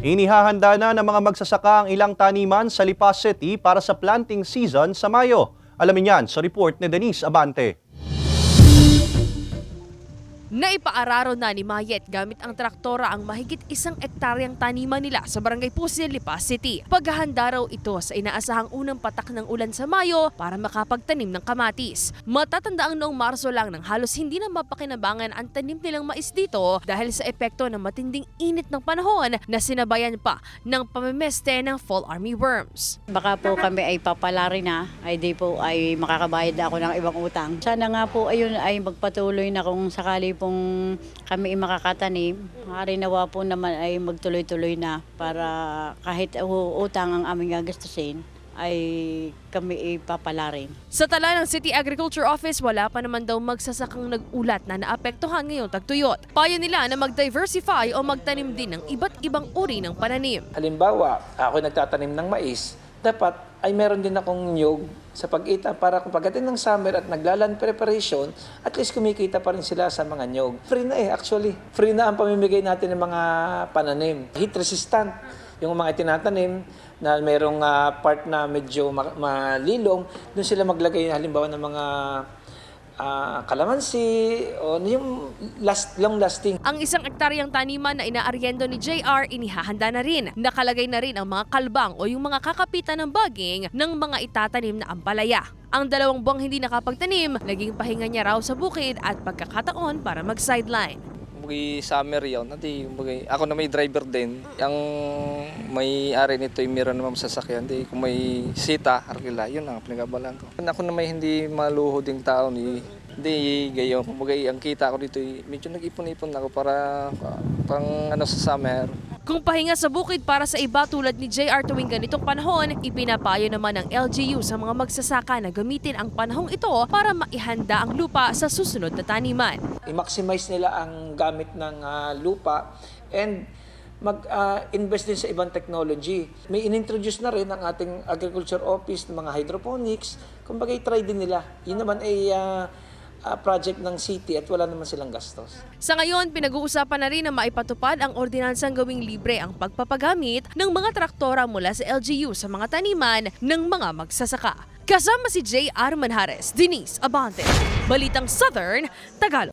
Inihahanda na ng mga magsasaka ang ilang taniman sa Lipas City para sa planting season sa Mayo. Alamin yan sa report ni Denise Abante. Naipaararo na ni Mayet gamit ang traktora ang mahigit isang ektaryang taniman nila sa Barangay Pusil, Lipas City. Paghahanda raw ito sa inaasahang unang patak ng ulan sa Mayo para makapagtanim ng kamatis. Matatanda ang noong Marso lang nang halos hindi na mapakinabangan ang tanim nilang mais dito dahil sa epekto ng matinding init ng panahon na sinabayan pa ng pamemeste ng fall army worms. Baka po kami ay papalari na, ay di po ay makakabayad ako ng ibang utang. Sana nga po ayun ay magpatuloy na kung sakali pong kami ay makakatanim. Hari nawa po naman ay magtuloy-tuloy na para kahit utang ang aming gagastusin ay kami ay papalarin. Sa tala ng City Agriculture Office, wala pa naman daw magsasakang nag-ulat na naapektuhan ngayong tagtuyot. Payo nila na mag-diversify o magtanim din ng iba't ibang uri ng pananim. Halimbawa, ako nagtatanim ng mais, dapat ay meron din akong nyug sa pag-ita para kung pagdating ng summer at naglalan preparation, at least kumikita pa rin sila sa mga nyug. Free na eh, actually. Free na ang pamimigay natin ng mga pananim. Heat resistant. Yung mga itinatanim na merong ah, part na medyo ma- malilong, doon sila maglagay halimbawa ng mga ah, kalamansi o yung last, long lasting Ang isang ektaryang taniman na inaariendo ni JR inihahanda na rin. Nakalagay na rin ang mga kalbang o yung mga kakapitan ng baging ng mga itatanim na ampalaya. Ang dalawang buwang hindi nakapagtanim, naging pahinga niya raw sa bukid at pagkakataon para mag-sideline. Kumbaga summer yun. Hindi, kumbaga, ako na may driver din. Ang may ari nito yung meron naman sasakyan. Hindi, kung may sita, arkila, yun ang pinagabalan ko. Ako na may hindi maluho ding tao ni hindi gayon. Kumbaga ang kita ko dito, medyo nag-ipon-ipon ako para pang ano sa summer. Kung pahinga sa bukid para sa iba tulad ni JR tuwing ganitong panahon, ipinapayo naman ng LGU sa mga magsasaka na gamitin ang panahong ito para maihanda ang lupa sa susunod na taniman. i-maximize nila ang gamit ng ah, lupa and mag-invest din sa ibang technology. May inintroduce na rin ang ating agriculture office ng mga hydroponics. Kumbaga, i-try din nila. Yun naman ay ah, ah, project ng city at wala naman silang gastos. Sa ngayon, pinag-uusapan na rin na maipatupad ang ordinansang gawing libre ang pagpapagamit ng mga traktora mula sa LGU sa mga taniman ng mga magsasaka. Kasama si J.R. Manhares, Denise Abante, Balitang Southern, Tagalog.